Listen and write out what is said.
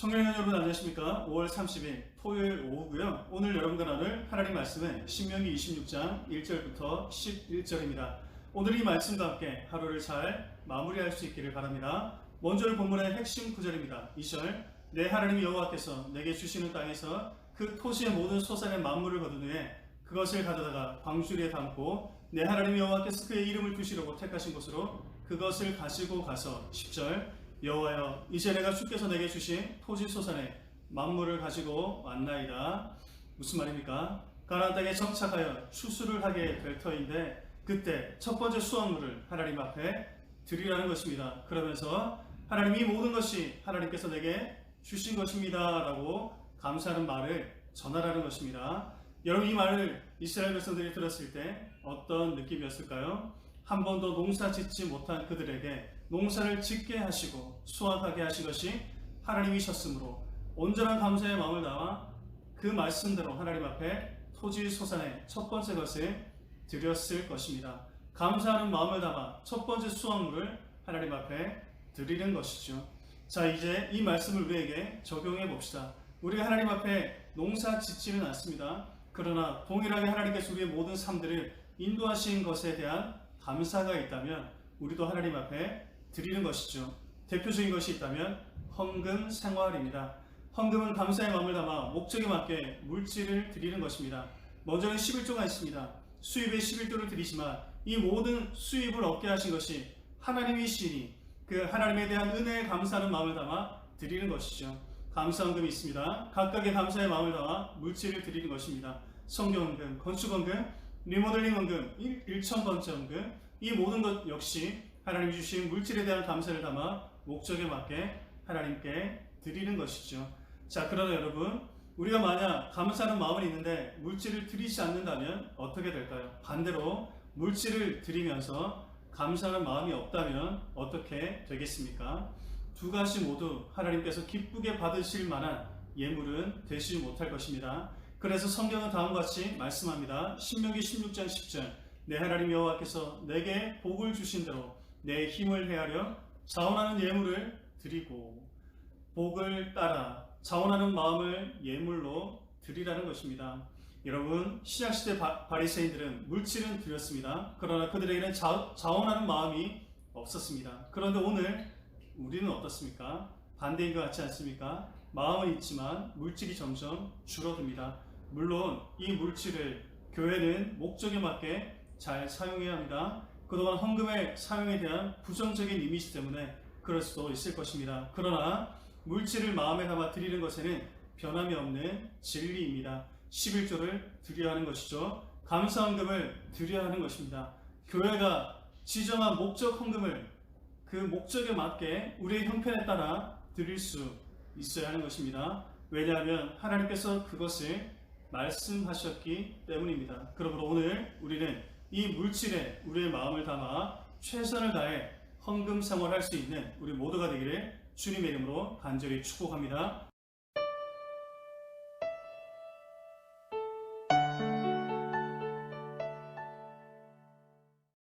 청년회 여러분 안녕하십니까? 5월 30일 토요일 오후고요. 오늘 여러분과 나눌 하나님 말씀은 신명기 26장 1절부터 11절입니다. 오늘 이 말씀과 함께 하루를 잘 마무리할 수 있기를 바랍니다. 먼저 본문의 핵심 구절입니다. 2절 내 하나님 여호와께서 내게 주시는 땅에서 그 토지의 모든 소산의 만물을 거둔 후에 그것을 가져다가 광주리에 담고 내 하나님 여호와께서 그의 이름을 두시려고 택하신 곳으로 그것을 가지고 가서 10절 여호와여 이제 내가 주께서 내게 주신 토지 소산의 만물을 가지고 왔나이다 무슨 말입니까? 가나안 땅에 정착하여 추수를 하게 될 터인데 그때 첫 번째 수확물을 하나님 앞에 드리라는 것입니다. 그러면서 하나님 이 모든 것이 하나님께서 내게 주신 것입니다. 라고 감사하는 말을 전하라는 것입니다. 여러분 이 말을 이스라엘 백성들이 들었을 때 어떤 느낌이었을까요? 한 번도 농사 짓지 못한 그들에게 농사를 짓게 하시고 수확하게 하신 것이 하나님이셨으므로 온전한 감사의 마음을 담아 그 말씀대로 하나님 앞에 토지 소산의 첫 번째 것을 드렸을 것입니다. 감사하는 마음을 담아 첫 번째 수확물을 하나님 앞에 드리는 것이죠. 자, 이제 이 말씀을 우리에게 적용해 봅시다. 우리가 하나님 앞에 농사 짓지는 않습니다. 그러나 동일하게 하나님께서 우리의 모든 삶들을 인도하신 것에 대한 감사가 있다면 우리도 하나님 앞에 드리는 것이죠. 대표적인 것이 있다면 헌금 생활입니다. 헌금은 감사의 마음을 담아 목적에 맞게 물질을 드리는 것입니다. 먼저는 11조가 있습니다. 수입의 11조를 드리지만 이 모든 수입을 얻게 하신 것이 하나님이시니 그 하나님에 대한 은혜에 감사하는 마음을 담아 드리는 것이죠. 감사헌금이 있습니다. 각각의 감사의 마음을 담아 물질을 드리는 것입니다. 성경헌금, 건축헌금, 리모델링 헌금, 1천번째 헌금 이 모든 것 역시 하나님 주신 물질에 대한 감사를 담아 목적에 맞게 하나님께 드리는 것이죠. 자, 그러나 여러분, 우리가 만약 감사하는 마음은 있는데 물질을 드리지 않는다면 어떻게 될까요? 반대로 물질을 드리면서 감사하는 마음이 없다면 어떻게 되겠습니까? 두 가지 모두 하나님께서 기쁘게 받으실 만한 예물은 되지 못할 것입니다. 그래서 성경은 다음과 같이 말씀합니다. 신명기 16장 10절 내 하나님 여호와께서 내게 복을 주신 대로 내 힘을 헤아려 자원하는 예물을 드리고 복을 따라 자원하는 마음을 예물로 드리라는 것입니다. 여러분 신약시대 바, 바리새인들은 물질은 드렸습니다. 그러나 그들에게는 자, 자원하는 마음이 없었습니다. 그런데 오늘 우리는 어떻습니까? 반대인 것 같지 않습니까? 마음은 있지만 물질이 점점 줄어듭니다. 물론 이 물질을 교회는 목적에 맞게 잘 사용해야 합니다. 그동안 헌금의 사용에 대한 부정적인 이미지 때문에 그럴 수도 있을 것입니다. 그러나 물질을 마음에 담아 드리는 것에는 변함이 없는 진리입니다. 11조를 드려야 하는 것이죠. 감사 헌금을 드려야 하는 것입니다. 교회가 지정한 목적 헌금을 그 목적에 맞게 우리의 형편에 따라 드릴 수 있어야 하는 것입니다. 왜냐하면 하나님께서 그것을 말씀하셨기 때문입니다. 그러므로 오늘 우리는 이 물질에 우리의 마음을 담아 최선을 다해 헌금 생활할 수 있는 우리 모두가 되기를 주님의 이름으로 간절히 축복합니다.